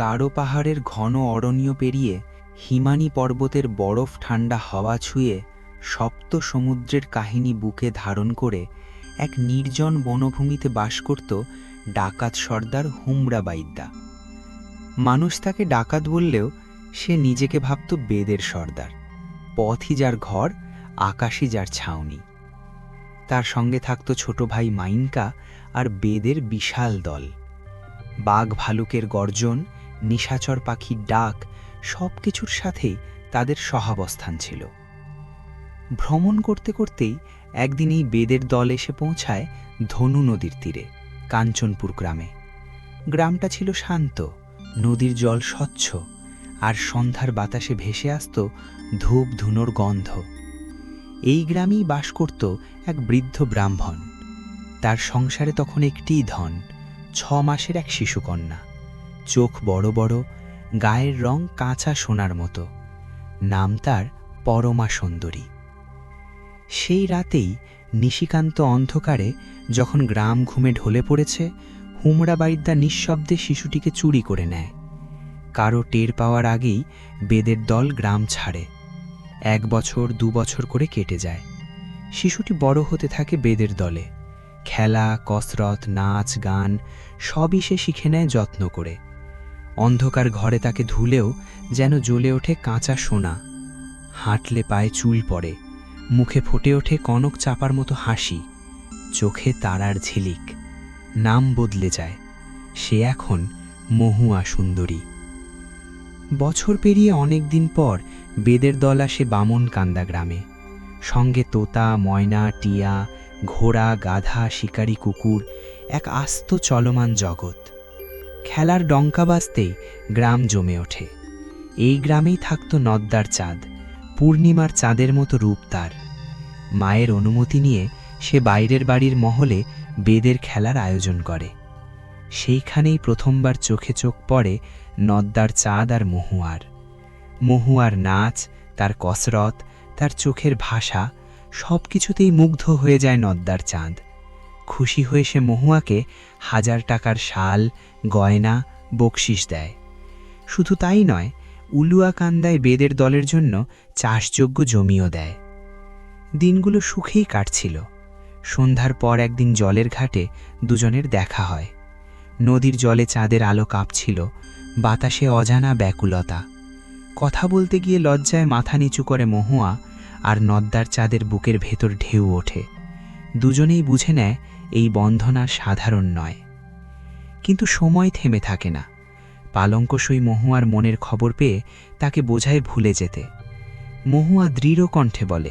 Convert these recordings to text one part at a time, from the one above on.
গাঢ় পাহাড়ের ঘন অরণ্য পেরিয়ে হিমানি পর্বতের বরফ ঠান্ডা হাওয়া ছুঁয়ে সপ্ত সমুদ্রের কাহিনী বুকে ধারণ করে এক নির্জন বনভূমিতে বাস করত ডাকাত সর্দার হুমরা বাইদ্যা মানুষ তাকে ডাকাত বললেও সে নিজেকে ভাবত বেদের সর্দার। পথই যার ঘর, আকাশই যার ছাউনি। তার সঙ্গে থাকত ছোট ভাই মাইনকা আর বেদের বিশাল দল। বাঘ ভালুকের গর্জন নিশাচর পাখির ডাক সব কিছুর সাথেই তাদের সহাবস্থান ছিল। ভ্রমণ করতে করতেই একদিন এই বেদের দল এসে পৌঁছায় ধনু নদীর তীরে, কাঞ্চনপুর গ্রামে। গ্রামটা ছিল শান্ত, নদীর জল স্বচ্ছ, আর সন্ধ্যার বাতাসে ভেসে আসত ধূপ ধুনোর গন্ধ। এই গ্রামেই বাস করত এক বৃদ্ধ ব্রাহ্মণ। তার সংসারে তখন একটিই ধন, ছ মাসের এক শিশুকন্যা। চোখ বড় বড়, গায়ের রং কাঁচা সোনার মতো। নাম তার পরমা সুন্দরী। সেই রাতেই নিশিকান্ত অন্ধকারে যখন গ্রাম ঘুমে ঢলে পড়েছে হুমরা বাইদ্যা নিঃশব্দে শিশুটিকে চুরি করে নেয়। কারও টের পাওয়ার আগেই বেদের দল গ্রাম ছাড়ে। এক বছর, দু বছর করে কেটে যায়। শিশুটি বড় হতে থাকে বেদের দলে। খেলা, কসরত, নাচ, গান সবই সে শিখে নেয় যত্ন করে। অন্ধকার ঘরে তাকে ধুলেও যেন জ্বলে ওঠে কাঁচা সোনা। হাঁটলে পায়ে চুল পড়ে, মুখে ফুটে ওঠে কনক চাপার মতো হাসি। চোখে তারার ঝিলিক, নাম বদলে যায়, সে এখন মহুয়া সুন্দরী। বছর পেরিয়ে অনেক দিন পর বেদের দল আসে বামন কান্দা গ্রামে। সঙ্গে তোতা, ময়না, টিয়া, ঘোড়া, গাধা, শিকারি, কুকুর, এক আস্ত চলমান জগৎ। খেলার ডঙ্কা বাজতেই গ্রাম জমে ওঠে। এই গ্রামেই থাকত নদ্দার চাঁদ, পূর্ণিমার চাঁদের মতো রূপ তার। মায়ের অনুমতি নিয়ে সে বাইরের বাড়ির মহলে বেদের খেলার আয়োজন করে। সেইখানেই প্রথমবার চোখে চোখ পড়ে নদ্দার চাঁদ আর মহুয়ার। মহুয়ার নাচ, তার কসরত, তার চোখের ভাষা সব কিছুতেই মুগ্ধ হয়ে যায় নদ্দার চাঁদ। খুশি হয়ে সে মহুয়াকে হাজার টাকার শাল, গয়না বকশিস দেয়। শুধু তাই নয়, উলুয়াকান্দায় বেদের দলের জন্য চাষযোগ্য জমিও দেয়। দিনগুলো সুখেই কাটছিল। সন্ধ্যার পর একদিন জলের ঘাটে দুজনের দেখা হয়। নদীর জলে চাঁদের আলো কাঁপছিল, বাতাসে অজানা ব্যাকুলতা। কথা বলতে গিয়ে লজ্জায় মাথা নিচু করে মহুয়া আর নদ্দার চাঁদের বুকের ভেতর ঢেউ ওঠে। দুজনেই বুঝে নেয় এই বন্ধনা সাধারণ নয়। কিন্তু সময় থেমে থাকে না। পালঙ্কসই মহুয়ার মনের খবর পেয়ে তাকে বোঝায় ভুলে যেতে। মহুয়া দৃঢ় কণ্ঠে বলে,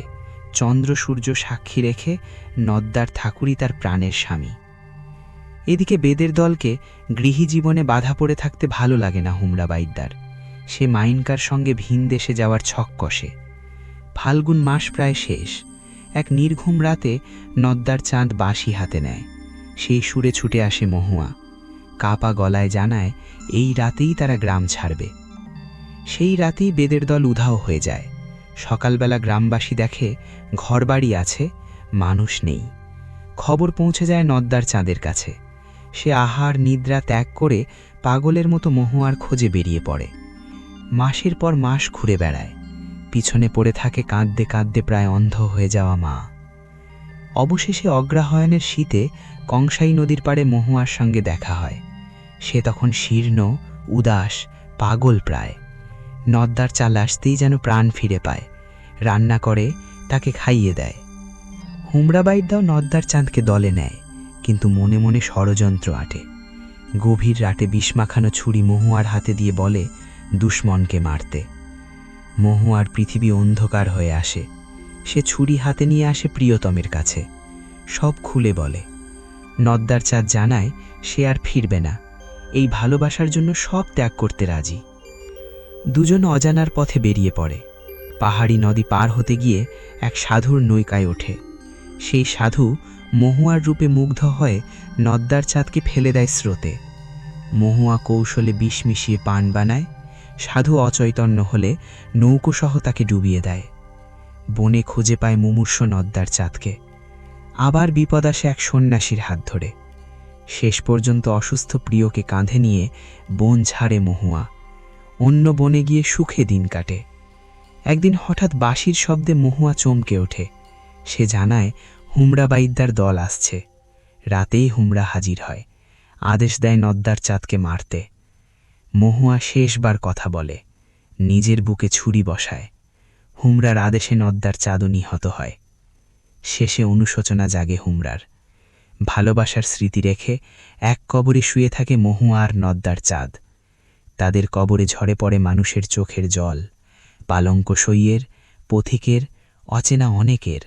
চন্দ্র সূর্য সাক্ষী রেখে নদ্দার ঠাকুরই তার প্রাণের স্বামী। এদিকে বেদের দলকে গৃহী জীবনে বাধা পড়ে থাকতে ভালো লাগে না হুমরা বাইদ্দার সে মাইনকার সঙ্গে ভিন দেশে যাওয়ার ছক কষে ফাল্গুন মাস প্রায় শেষ। এক নির্ঘুম রাতে নদ্দার চাঁদ বাঁশি হাতে নেয়। সেই সুরে ছুটে আসে মহুয়া। কাপা গলায় জানায়, এই রাতেই তারা গ্রাম ছাড়বে। সেই রাতেই বেদের দল উধাও হয়ে যায়। সকালবেলা গ্রামবাসী দেখে, ঘরবাড়ি আছে, মানুষ নেই। খবর পৌঁছে যায় নদ্দার চাঁদের কাছে। সে আহার নিদ্রা ত্যাগ করে পাগলের মতো মহুয়ার খোঁজে বেরিয়ে পড়ে। মাসের পর মাস ঘুরে বেড়ায়। পিছনে পড়ে থাকে কাঁদতে কাঁদতে প্রায় অন্ধ হয়ে যাওয়া মা। অবশেষে অগ্রাহয়নের শীতে কংসাই নদীর পাড়ে মহুয়ার সঙ্গে দেখা হয়। সে তখন শীর্ণ, উদাস, পাগল প্রায়। নদ্দার চাল আসতেই যেন প্রাণ ফিরে পায়। রান্না করে, তাকে খাইয়ে দেয়। হুমরাবাইর দাও নদ্দার চাঁদকে দলে নেয়, কিন্তু মনে মনে ষড়যন্ত্র আটে। গভীর রাতে বিষমাখানো ছুরি মহুয়ার হাতে দিয়ে বলে, দুশ্মনকে মারতে। মহুয়ার পৃথিবী অন্ধকার হয়ে আসে। সে ছুরি হাতে নিয়ে আসে প্রিয়তমের কাছে। সব খুলে বলে। নদ্দার চাঁদ জানায় সে আর ফিরবে না। এই ভালোবাসার জন্য সব ত্যাগ করতে রাজি। দুজন অজানার পথে বেরিয়ে পড়ে। পাহাড়ি নদী পার হতে গিয়ে এক সাধুর নৌকায় ওঠে। সেই সাধু মহুয়ার রূপে মুগ্ধ হয়ে নদ্দার চাঁদকে ফেলে দেয় স্রোতে। মহুয়া কৌশলে বিষ মিশিয়ে পান বানায়। সাধু অচৈতন্য হলে নৌকোসহ তাকে ডুবিয়ে দেয়। বনে খুঁজে পায় মুমূর্ষ নদ্দার চাঁদকে। আবার বিপদ আসে এক সন্ন্যাসীর হাত ধরে। শেষ পর্যন্ত অসুস্থ প্রিয়কে কাঁধে নিয়ে বন ঝাড়ে মহুয়া। অন্য বনে গিয়ে সুখে দিন কাটে। একদিন হঠাৎ বাঁশির শব্দে মহুয়া চমকে ওঠে। সে জানায়, হুমড়া বাইদ্যার দল আসছে। রাতেই হুমড়া হাজির হয়। আদেশ দেয় নদ্দার চাঁদকে মারতে। মহুয়া শেষবার কথা বলে, নিজের বুকে ছুরি বসায়। হুমরার আদেশে নদ্দার চাঁদও নিহত হয়। শেষে অনুশোচনা জাগে হুমরার। ভালোবাসার স্মৃতি রেখে এক কবরে শুয়ে থাকে মহুয়া আর নদ্দার চাঁদ। তাদের কবরে ঝরে পড়ে মানুষের চোখের জল, পালঙ্ক সইয়ের, পথিকের, অচেনা অনেকের।